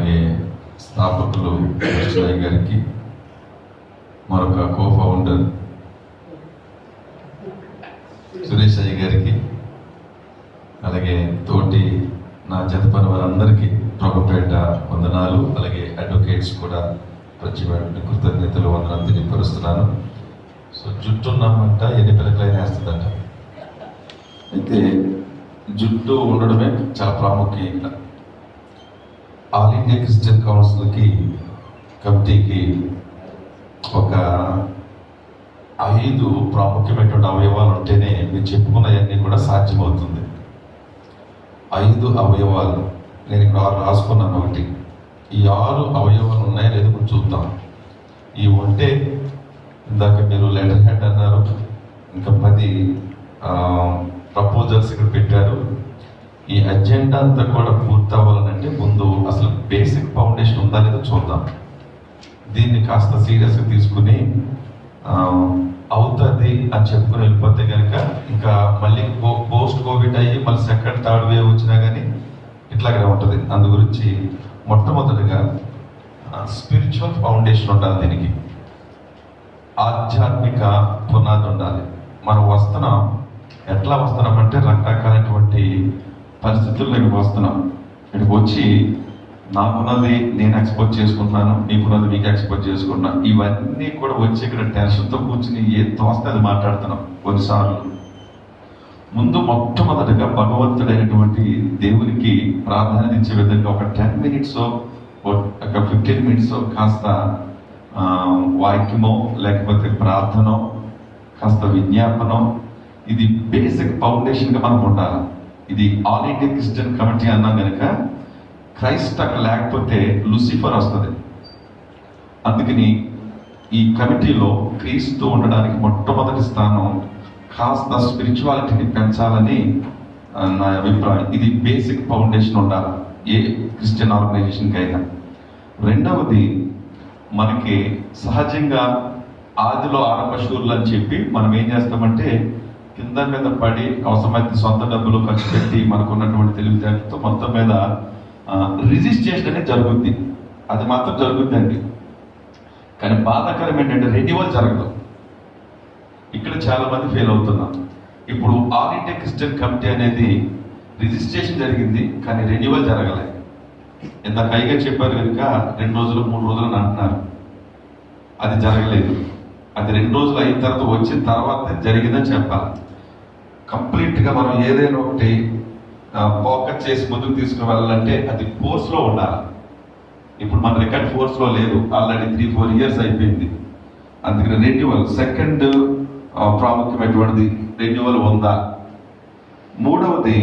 అలాగే స్థాపకులు కృష్ణయ్య గారికి మరొక కో ఫౌండర్ సురేష్ అయ్య గారికి అలాగే తోటి నా జతపని వారందరికీ ప్రభుపేట వందనాలు అలాగే అడ్వకేట్స్ కూడా ప్రత్యేకమైన కృతజ్ఞతలు వందనాలు తెలియపరుస్తున్నాను. సో జుట్టు ఉన్నమంట ఎన్ని పిల్లకలైనా వేస్తుందంట. అయితే జుట్టు ఉండడమే చాలా ప్రాముఖ్యత. ఆల్ ఇండియా క్రిస్టియన్ కౌన్సిల్కి కమిటీకి ఒక ఐదు ప్రాముఖ్యమైనటువంటి అవయవాలు ఉంటేనే మీరు చెప్పుకున్నవన్నీ కూడా సాధ్యమవుతుంది. ఐదు అవయవాలు. నేను ఇక్కడ ఆరు రాసుకున్నాను ఒకటి. ఈ ఆరు అవయవాలు ఉన్నాయో లేదో కొంచెం చూద్దాం. ఈ ఉంటే ఇందాక మీరు లెటర్ హెడ్ అన్నారు. ఇంకా పది ప్రపోజల్స్ ఇక్కడ పెట్టారు. ఈ అజెండా అంతా కూడా పూర్తి అవ్వాలనంటే ముందు అసలు బేసిక్ ఫౌండేషన్ ఉందా లేదో చూద్దాం. దీన్ని కాస్త సీరియస్గా తీసుకుని అవుతుంది అని చెప్పుకుని వెళ్ళిపోతే కనుక ఇంకా మళ్ళీ పోస్ట్ కోవిడ్ అయ్యి మళ్ళీ సెకండ్ థర్డ్ వేవ్ వచ్చినా కానీ ఇట్లాగే ఉంటుంది. అందు గురించి మొట్టమొదటిగా స్పిరిచువల్ ఫౌండేషన్ ఉండాలి దీనికి. ఆధ్యాత్మిక పునాది ఉండాలి. మనం వస్తున్నాం. ఎట్లా వస్తున్నాం అంటే రకరకాలైనటువంటి పరిస్థితుల్లో ఇక్కడికి వస్తున్నాం ఇక్కడికి వచ్చి నాకున్నది నేను ఎక్స్పోర్ట్ చేసుకుంటున్నాను నీకున్నది మీకు ఎక్స్పోర్ట్ చేసుకుంటున్నా ఇవన్నీ కూడా వచ్చి ఇక్కడ టెన్షన్తో కూర్చుని ఏ తోస్తే అది మాట్లాడుతున్నాం కొన్నిసార్లు ముందు మొట్టమొదటిగా భగవంతుడైనటువంటి దేవునికి ప్రాధాన్యత ఇచ్చే విధంగా ఒక టెన్ మినిట్స్ ఒక ఫిఫ్టీన్ మినిట్స్ కాస్త వాక్యమో లేకపోతే ప్రార్థనో కాస్త విజ్ఞాపనం ఇది బేసిక్ ఫౌండేషన్గా మనకు ఉండాలి ఇది ఆల్ ఇండియా క్రిస్టియన్ కమిటీ అన్నా కనుక క్రైస్ట్ అక్కడ లేకపోతే లూసిఫర్ వస్తుంది. అందుకని ఈ కమిటీలో క్రీస్తు ఉండడానికి మొట్టమొదటి స్థానం కాస్త స్పిరిచువాలిటీని పెంచాలని నా అభిప్రాయం. ఇది బేసిక్ ఫౌండేషన్ ఉండాలి? ఏ క్రిస్టియన్ ఆర్గనైజేషన్కి అయినా రెండవది మనకి సహజంగా ఆదిలో ఆరంభ శూరులు అని చెప్పి మనం ఏం చేస్తామంటే కింద మీద పడి అవసరమైతే సొంత డబ్బులు ఖర్చు పెట్టి మనకు ఉన్నటువంటి తెలివితేటలతో మొత్తం మీద రిజిస్ట్రేషన్ అనేది జరుగుద్ది. అది మాత్రం జరుగుద్దండి కానీ బాధాకరం ఏంటంటే రెన్యువల్ జరగదు. ఇక్కడ చాలా మంది ఫెయిల్ అవుతున్నాం ఇప్పుడు ఆల్ ఇండియా క్రిస్టియన్ కమిటీ అనేది రిజిస్ట్రేషన్ జరిగింది కానీ రెన్యువల్ జరగలేదు ఇంత పైగా చెప్పారు కనుక రెండు రోజులు మూడు రోజులు అని అంటున్నారు. అది జరగలేదు. అది రెండు రోజులు అయిన తర్వాత వచ్చిన తర్వాత జరిగిందని చెప్పాలి. కంప్లీట్గా మనం ఏదైనా ఒకటి ఫోకస్ చేసి ముందుకు తీసుకుని వెళ్ళాలంటే అది ఫోర్స్లో ఉండాలి. ఇప్పుడు మన రికార్డ్ ఫోర్స్లో లేదు. ఆల్రెడీ త్రీ ఫోర్ ఇయర్స్ అయిపోయింది. అందుకని రెన్యువల్ సెకండ్ ప్రాముఖ్యమైనటువంటిది రెన్యువల్ ఉందా? మూడవది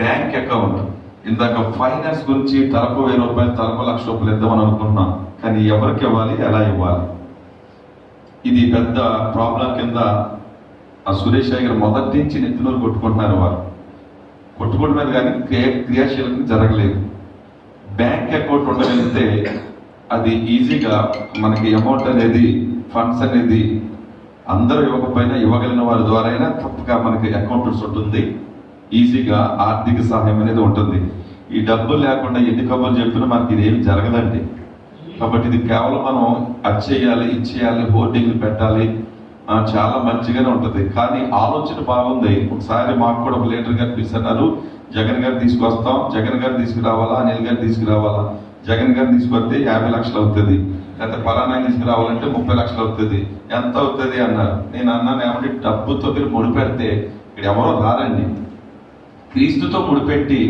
బ్యాంక్ అకౌంట్ ఇందాక ఫైనాన్స్ గురించి తలకు వెయ్యి రూపాయలు తలకు లక్ష రూపాయలు ఇద్దామని అనుకున్నాం కానీ ఎవరికి ఇవ్వాలి? ఎలా ఇవ్వాలి? ఇది పెద్ద ప్రాబ్లం కింద ఆ సురేష్ గారు మొదటి నుంచి నెత్తినూరు కొట్టుకుంటున్నారు వారు కొట్టుకోవడం కానీ క్రియ క్రియాశీలకం జరగలేదు. బ్యాంక్ అకౌంట్ ఉండగలిగితే అది ఈజీగా మనకి అమౌంట్ అనేది ఫండ్స్ అనేది అందరూ ఇవ్వకపోయినా ఇవ్వగలిగిన వారి ద్వారా అయినా తప్పగా మనకి అకౌంట్స్ ఉంటుంది. ఈజీగా ఆర్థిక సహాయం అనేది ఉంటుంది. ఈ డబ్బులు లేకుండా ఎన్ని కబుర్లు చెప్పినా మనకి ఇది ఏమి జరగదండి. కాబట్టి ఇది కేవలం మనం అది చేయాలి ఇది చేయాలి హోర్డింగ్లు పెట్టాలి చాలా మంచిగానే ఉంటుంది. కానీ ఆలోచన బాగుంది. ఒకసారి మాకు కూడా ఒక లీడర్ గారు పిలుస్తున్నారు జగన్ గారు తీసుకొస్తాం జగన్ గారు తీసుకురావాలా అనిల్ గారు తీసుకురావాలా? జగన్ గారు తీసుకొస్తే యాభై లక్షలు అవుతుంది. లేకపోతే పలానా తీసుకురావాలంటే ముప్పై లక్షలు అవుతుంది. ఎంత అవుతుంది? అన్నారు. నేను అన్నాను ఏమంటే డబ్బుతో మీరు ముడిపెడితే ఇక్కడ ఎవరో రారండి. క్రీస్తుతో ముడిపెట్టి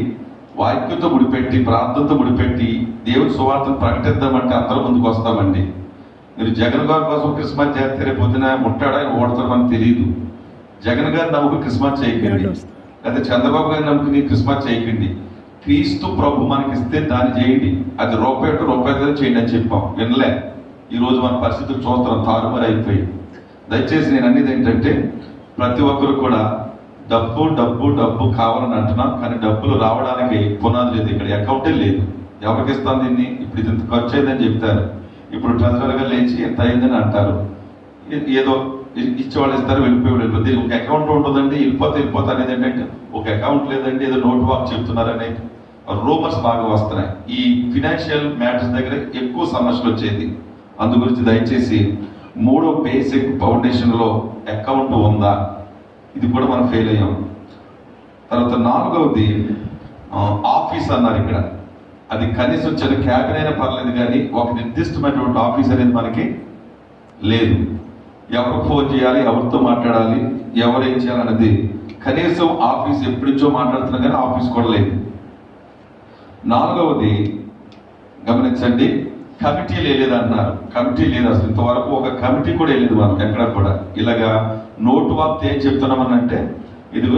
వాక్యంతో ముడిపెట్టి ప్రార్థనతో ముడిపెట్టి దేవుడి సువార్తను ప్రకటిద్దామంటే అందరూ ముందుకు వస్తామండి. మీరు జగన్ గారి కోసం క్రిస్మస్ చేస్తే రేపు పొద్దున ముట్టాడా మనకు తెలియదు జగన్ గారిని నమ్ముకు క్రిస్మస్ చేయకండి. లేకపోతే చంద్రబాబు గారిని నమ్ముకుని క్రిస్మస్ చేయకండి. క్రీస్తు ప్రభు మనకి ఇస్తే దాన్ని చేయండి. అది రూపాయి రూపాయి చేయండి అని చెప్పాం. వినలే. ఈ రోజు మన పరిస్థితులు చూస్తున్నాం. తారుమారు అయిపోయి దయచేసి నేను అనేది ఏంటంటే ప్రతి ఒక్కరు కూడా డబ్బు డబ్బు డబ్బు కావాలని అంటున్నాం కానీ డబ్బులు రావడానికి పునాది లేదు ఇక్కడ అకౌంటే లేదు. ఎవరికి ఇస్తాను దీన్ని? ఇప్పుడు ఇది ఇంత ఖర్చు అయిందని చెప్తారు. ఇప్పుడు ట్రెజరర్గా లేచి ఎంత అయిందని అంటారు. ఏదో ఇచ్చేవాళ్ళు ఇస్తారు వెళ్ళిపోయి వెళ్ళిపోతే ఒక అకౌంట్ ఉంటుందండి వెళ్ళిపోతే వెళ్ళిపోతే అనేది ఏంటంటే ఒక అకౌంట్ లేదండి ఏదో నోట్ వాక్ చెప్తున్నారని. రూమర్స్ బాగా వస్తున్నాయి. ఈ ఫినాన్షియల్ మ్యాటర్స్ దగ్గర ఎక్కువ సమస్యలు వచ్చేది. అందు గురించి దయచేసి మూడో బేసిక్ ఫౌండేషన్లో అకౌంట్ ఉందా? ఇది కూడా మనం ఫెయిల్ అయ్యాం. తర్వాత నాలుగవది ఆఫీస్ అన్నారు ఇక్కడ. అది కనీసం చిన్న క్యాబిన్ అయినా పర్లేదు కానీ ఒక నిర్దిష్టమైనటువంటి ఆఫీస్ అనేది మనకి లేదు. ఎవరు ఫోన్ చేయాలి ఎవరితో మాట్లాడాలి ఎవరు ఏం చేయాలన్నది కనీసం ఆఫీస్ ఎప్పటి నుంచో మాట్లాడుతున్నా కానీ ఆఫీస్ కూడా లేదు. నాలుగవది గమనించండి కమిటీ లేదు కమిటీ లేదు అసలు. ఇంతవరకు ఒక కమిటీ కూడా వెళ్ళేది మనం ఎక్కడ కూడా. ఇలాగా నోటు వార్త ఏం చెప్తున్నామనంటే ఇది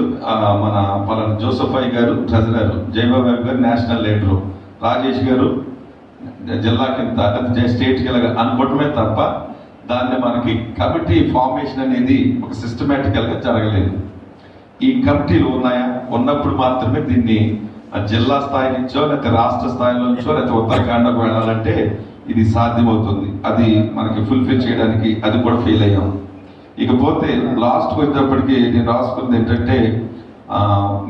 మన పలానా జోసఫాయ్ గారు ట్రెజరర్ జయబాబు గారు నేషనల్ లీడరు. రాజేష్ గారు జిల్లా కింద స్టేట్కి ఇలాగ అనుకోవటమే తప్ప దాన్ని మనకి కమిటీ ఫార్మేషన్ అనేది ఒక సిస్టమేటికల్గా జరగలేదు. ఈ కమిటీలు ఉన్నాయా? ఉన్నప్పుడు మాత్రమే దీన్ని ఆ జిల్లా స్థాయి నుంచో లేకపోతే రాష్ట్ర స్థాయిలో నుంచో లేకపోతే ఉత్తరాఖండకు వెళ్ళాలంటే ఇది సాధ్యమవుతుంది. అది మనకి ఫుల్ఫిల్ చేయడానికి అది కూడా ఫెయిల్ అయ్యాము ఇకపోతే లాస్ట్ వచ్చేటప్పటికి నేను రాసుకుంది ఏంటంటే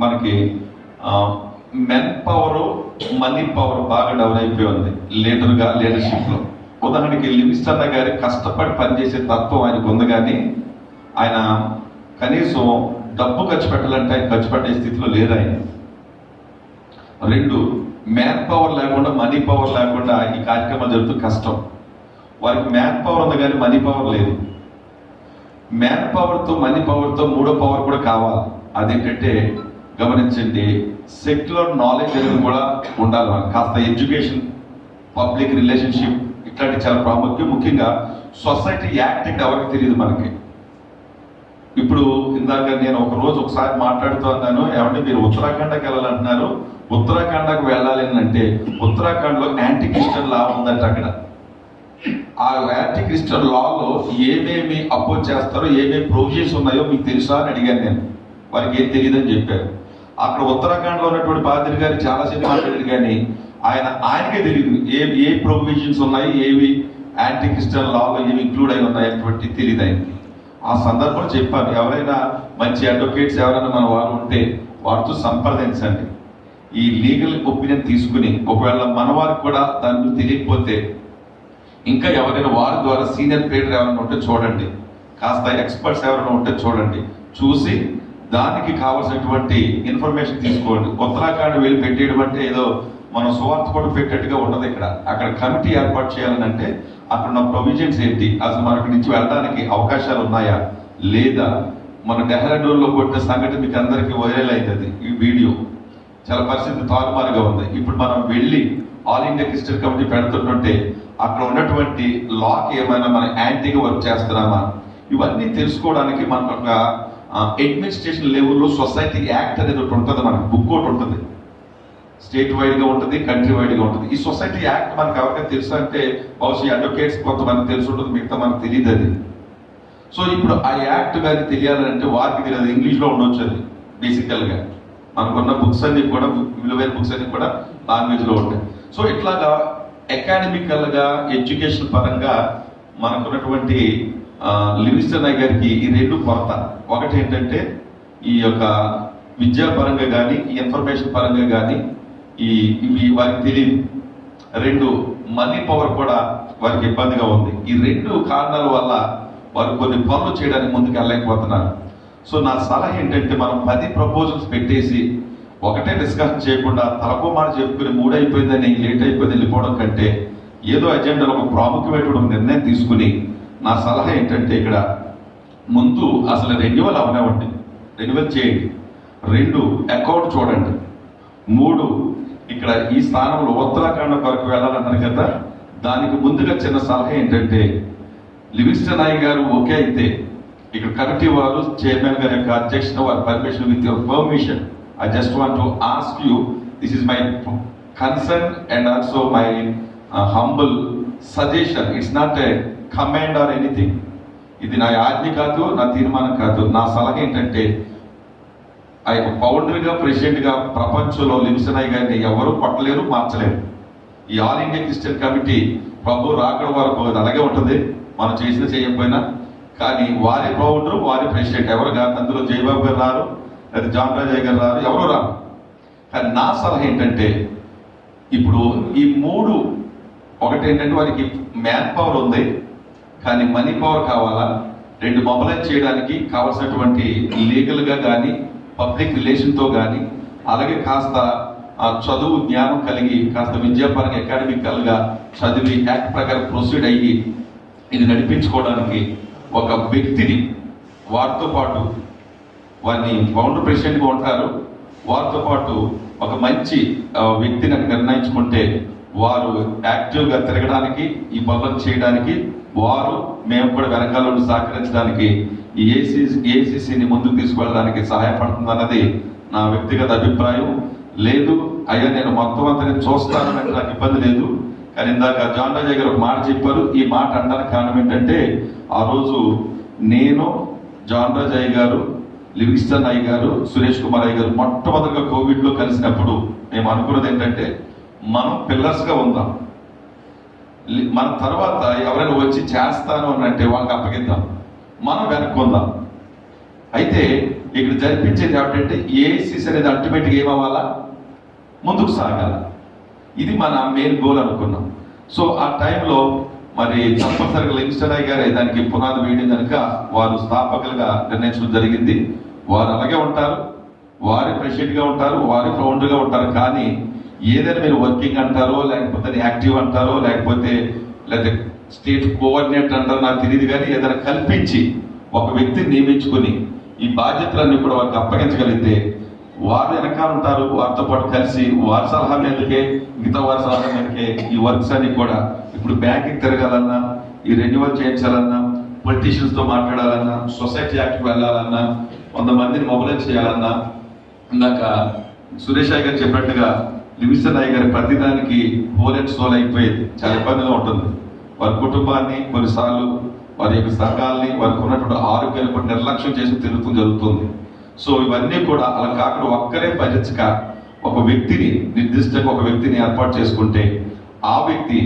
మనకి మెన్ పవర్ మనీ పవర్ బాగా డెవలప్ అయిపోయి ఉంది లీడర్గా లీడర్షిప్లో. ఉదాహరణకి లివిస్టన్ గారి కష్టపడి పనిచేసే తత్వం ఆయనకు ఉంది కానీ ఆయన కనీసం డబ్బు ఖర్చు పెట్టాలంటే ఆయన ఖర్చు పెట్టే స్థితిలో లేరు ఆయన. రెండు మ్యాన్ పవర్ లేకుండా మనీ పవర్ లేకుండా ఈ కార్యక్రమాలు జరుగుతూ కష్టం. వారికి మ్యాన్ పవర్ ఉంది కానీ మనీ పవర్ లేదు. మ్యాన్ పవర్తో మనీ పవర్తో మూడో పవర్ కూడా కావాలి. అదేంటంటే గమనించండి సెక్యులర్ నాలెడ్జ్ అనేది కూడా ఉండాలి మనకి. కాస్త ఎడ్యుకేషన్ పబ్లిక్ రిలేషన్షిప్ ఇట్లాంటి చాలా ప్రాముఖ్యం. ముఖ్యంగా సొసైటీ యాక్ట్ ఇక్కడ ఎవరికి తెలియదు మనకి. ఇప్పుడు ఇందాక నేను ఒక రోజు ఒకసారి మాట్లాడుతూ అన్నాను ఏమంటే మీరు ఉత్తరాఖండ్కి వెళ్ళాలంటున్నారు. ఉత్తరాఖండ్కి వెళ్ళాలి అంటే ఉత్తరాఖండ్లో యాంటీ క్రిస్టియన్ లా ఉందంట అక్కడ. ఆ యాంటీ క్రిస్టియన్ లాలో ఏమేమి అపోజ్ చేస్తారో ఏమేమి ప్రొవిజన్స్ ఉన్నాయో మీకు తెలుసా అని అడిగాను నేను. వారికి ఏం తెలియదని చెప్పారు. అక్కడ ఉత్తరాఖండ్లో ఉన్నటువంటి పాదిరి గారు చాలాసేపు మాట్లాడారు కానీ ఆయన ఆయనకే తెలియదు ఏ ఏ ప్రొవిజన్స్ ఉన్నాయి ఏవి యాంటీ క్రిస్టియన్ లాలో ఏవి ఇంక్లూడ్ అయి ఉన్నాయి అటువంటి తెలియదు ఆయనకి. ఆ సందర్భంలో చెప్పాను ఎవరైనా మంచి అడ్వకేట్స్ ఎవరైనా మన వారు ఉంటే వారితో సంప్రదించండి. ఈ లీగల్ ఒపీనియన్ తీసుకుని ఒకవేళ మన వారికి కూడా దాని గురించి తెలియకపోతే ఇంకా ఎవరైనా వారి ద్వారా సీనియర్ ప్లేయర్ ఎవరైనా ఉంటే చూడండి. కాస్త ఎక్స్పర్ట్స్ ఎవరైనా ఉంటే చూడండి. చూసి దానికి కావాల్సినటువంటి ఇన్ఫర్మేషన్ తీసుకోండి. ఉత్తరాఖండ్ వెళ్ళి పెట్టేయడం అంటే ఏదో మనం సువార్త కూడా పెట్టేట్టుగా ఉండదు ఇక్కడ. అక్కడ కమిటీ ఏర్పాటు చేయాలని అంటే అక్కడ ఉన్న ప్రొవిజన్స్ ఏంటి? అసలు మనకి నుంచి వెళ్ళడానికి అవకాశాలు ఉన్నాయా? లేదా? మన డెహ్రాడూన్లో కొట్టిన సంఘటన మీకు అందరికీ వైరల్ అవుతుంది ఈ వీడియో చాలా పరిస్థితి తారుమారుగా ఉంది. ఇప్పుడు మనం వెళ్ళి ఆల్ ఇండియా క్రిస్టియన్ కమిటీ పెడుతుంటుంటే అక్కడ ఉన్నటువంటి లాకి ఏమైనా మనం యాంటీగా వర్క్ చేస్తున్నామా? ఇవన్నీ తెలుసుకోవడానికి మనకు ఒక అడ్మినిస్ట్రేషన్ లెవెల్లో సొసైటీ యాక్ట్ అనేది ఒకటి ఉంటుంది మనకు బుక్ ఒకటి ఉంటుంది. స్టేట్ వైడ్గా ఉంటుంది కంట్రీ వైడ్గా ఉంటుంది. ఈ సొసైటీ యాక్ట్ మనకు ఎవరికైనా తెలుసు అంటే బహుశా అడ్వకేట్స్ కొంతమంది తెలిసి ఉంటుంది మిగతా మనకు తెలియదు అది. సో ఇప్పుడు ఆ యాక్ట్ కానీ తెలియాలంటే వారికి తెలియదు ఇంగ్లీష్లో ఉండొచ్చు అది బేసికల్గా మనకున్న బుక్స్ అన్ని కూడా విలువైన బుక్స్ అన్ని కూడా లాంగ్వేజ్లో ఉంటాయి. సో ఇట్లాగా అకాడమికల్గా ఎడ్యుకేషన్ పరంగా మనకున్నటువంటి లివిస్టన్ గారికి ఈ రెండు కొరత. ఒకటి ఏంటంటే ఈ యొక్క విద్యా పరంగా కానీ ఈ ఇన్ఫర్మేషన్ పరంగా కానీ ఈ ఇవి వారికి తెలియదు. రెండు మనీ పవర్ కూడా వారికి ఇబ్బందిగా ఉంది. ఈ రెండు కారణాల వల్ల వారు కొన్ని పనులు చేయడానికి ముందుకు వెళ్ళలేకపోతున్నారు సో నా సలహా ఏంటంటే మనం పది ప్రపోజల్స్ పెట్టేసి ఒకటే డిస్కస్ చేయకుండా తలకు మాట చెప్పుకుని మూడైపోయిందని లేట్ అయిపోయింది వెళ్ళిపోవడం కంటే ఏదో అజెండాలో ఒక ప్రాముఖ్యమైనటువంటి నిర్ణయం తీసుకుని నా సలహా ఏంటంటే ఇక్కడ ముందు అసలు రెన్యువల్ అవనివ్వండి. రెన్యువల్ చేయండి. రెండు అకౌంట్ చూడండి. మూడు ఇక్కడ ఈ స్థానంలో ఉత్తరాఖండ్ వరకు వెళ్ళాలన్నారు కదా దానికి ముందుగా చిన్న సలహా ఏంటంటే లివింగ్స్టన్ నాయ్ గారు ఓకే అయితే ఇక్కడ కమిటీ వారు చైర్మన్ గారి యొక్క అధ్యక్షత వారి permission with your permission I just want to ask you this is my concern and also my humble suggestion it's not a command or anything ఇది నా ఆజ్ఞ కాదు నా తీర్మానం కాదు. నా సలహా ఏంటంటే ఆ యొక్క పౌండరీగా ప్రెసిడెంట్గా ప్రపంచంలో లిమ్సనాయ్ గారిని ఎవరు పట్టలేరు మార్చలేరు. ఈ ఆల్ ఇండియా క్రిస్టియన్ కమిటీ ప్రభు రాకడ వరకు అది అలాగే ఉంటుంది. మనం చేసిన చేయకపోయినా. కానీ వారి ఫౌండర్ వారి ప్రెసిడెంట్ ఎవరు కాదు అందులో జయబాబు గారు రారు. లేదా జాన్ రాజయ్య గారు రారు ఎవరు రారు. కానీ నా సలహా ఏంటంటే ఇప్పుడు ఈ మూడు ఒకటి ఏంటంటే వారికి మ్యాన్ పవర్ ఉంది కానీ మనీ పవర్ కావాలా? రెండు మొబలైజ్ చేయడానికి కావాల్సినటువంటి లీగల్గా కానీ పబ్లిక్ రిలేషన్తో కానీ అలాగే కాస్త ఆ చదువు జ్ఞానం కలిగి కాస్త విద్యాపరంగా అకాడమికల్గా చదివి యాక్ట్ ప్రకారం ప్రొసీడ్ అయ్యి ఇది నడిపించుకోవడానికి ఒక వ్యక్తిని వారితో పాటు వారిని ఫౌండర్ ప్రెసిడెంట్గా ఉంటారు. వారితో పాటు ఒక మంచి వ్యక్తిని నిర్ణయించుకుంటే వారు యాక్టివ్గా తిరగడానికి ఈ పనులను చేయడానికి వారు మేము కూడా వెనకాల నుండి సహకరించడానికి ఈ ఏసీ ఏసీసీని ముందుకు తీసుకువెళ్ళడానికి సహాయపడుతుంది అన్నది నా వ్యక్తిగత అభిప్రాయం. లేదు అయ్యా నేను మొత్తం అంతా నేను చూస్తాను అంటే నాకు ఇబ్బంది లేదు. కానీ ఇందాక జాన్ రాజా గారు ఒక మాట చెప్పారు. ఈ మాట అనడానికి కారణం ఏంటంటే ఆ రోజు నేను జాన్ రాజయ్య గారు లివింగ్స్టన్ అయ్య గారు సురేష్ కుమార్ అయ్య గారు మొట్టమొదటిగా కోవిడ్లో కలిసినప్పుడు మేము అనుకున్నది ఏంటంటే మనం పిల్లర్స్గా ఉందాం. మన తర్వాత ఎవరైనా వచ్చి చేస్తాను అని అంటే వాళ్ళకి అప్పగిద్దాం. మనం వెనక్కుందాం అయితే ఇక్కడ జరిపించేది ఏమిటంటే ఏసీస్ అనేది అల్టిమేట్గా ఏమవ్వాలా? ముందుకు సాగాల. ఇది మన మెయిన్ గోల్ అనుకున్నాం. సో ఆ టైంలో మరి తప్పనిసరిగా లింగ్స్టర్ అయ్య గారే దానికి పునాది వేయడం కనుక వారు స్థాపకులుగా నిర్ణయించడం జరిగింది. వారు అలాగే ఉంటారు. వారి ప్రెసిడెంట్గా ఉంటారు. వారి ఫౌండర్గా ఉంటారు. కానీ ఏదైనా మీరు వర్కింగ్ అంటారో లేకపోతే యాక్టివ్ అంటారో లేకపోతే లేకపోతే స్టేట్ కోఆర్డినేటర్ అంటారో నాకు తెలియదు కానీ ఏదైనా కల్పించి ఒక వ్యక్తిని నియమించుకొని ఈ బాధ్యతలన్నీ కూడా వారికి అప్పగించగలిగితే వారు వెనకాల ఉంటారు వారితో పాటు కలిసి వారి సలహా మేరకే మిగతా వారి సలహా మేరకే ఈ వర్క్స్ అన్ని కూడా ఇప్పుడు బ్యాంకింగ్ తిరగాలన్నా ఈ రెన్యువల్ చేయించాలన్నా పొలిటీషియన్స్తో మాట్లాడాలన్నా సొసైటీ యాక్ట్కి వెళ్ళాలన్నా వంద మందిని మొబైలైజ్ చేయాలన్నా ఇందాక సురేష్ అయ్య గారు చెప్పినట్టుగా లివిస్టన్ అయ్య గారి ప్రతిదానికి హోల్ అండ్ సోల్ అయిపోయేది చాలా ఇబ్బందిగా ఉంటుంది. వారి కుటుంబాన్ని కొన్నిసార్లు వారి యొక్క సంఘాలని వారికి ఉన్నటువంటి ఆరోగ్యాన్ని కూడా నిర్లక్ష్యం చేసి తిరుగుతూ జరుగుతుంది. సో ఇవన్నీ కూడా అలా కాకుండా ఒక్కరే భరించక ఒక వ్యక్తిని నిర్దిష్టంగా ఒక వ్యక్తిని ఏర్పాటు చేసుకుంటే ఆ వ్యక్తి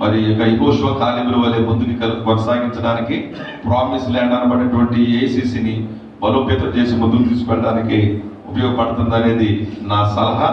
మరి యొక్క ఇగోషో కాలిబుల వలె ముందుకు కొనసాగించడానికి ప్రామిస్ ల్యాండ్ అనబడినటువంటి ఏసీసీని బలోపేతం చేసి ముందుకు తీసుకెళ్ళడానికి ఉపయోగపడుతుంది అనేది నా సలహా.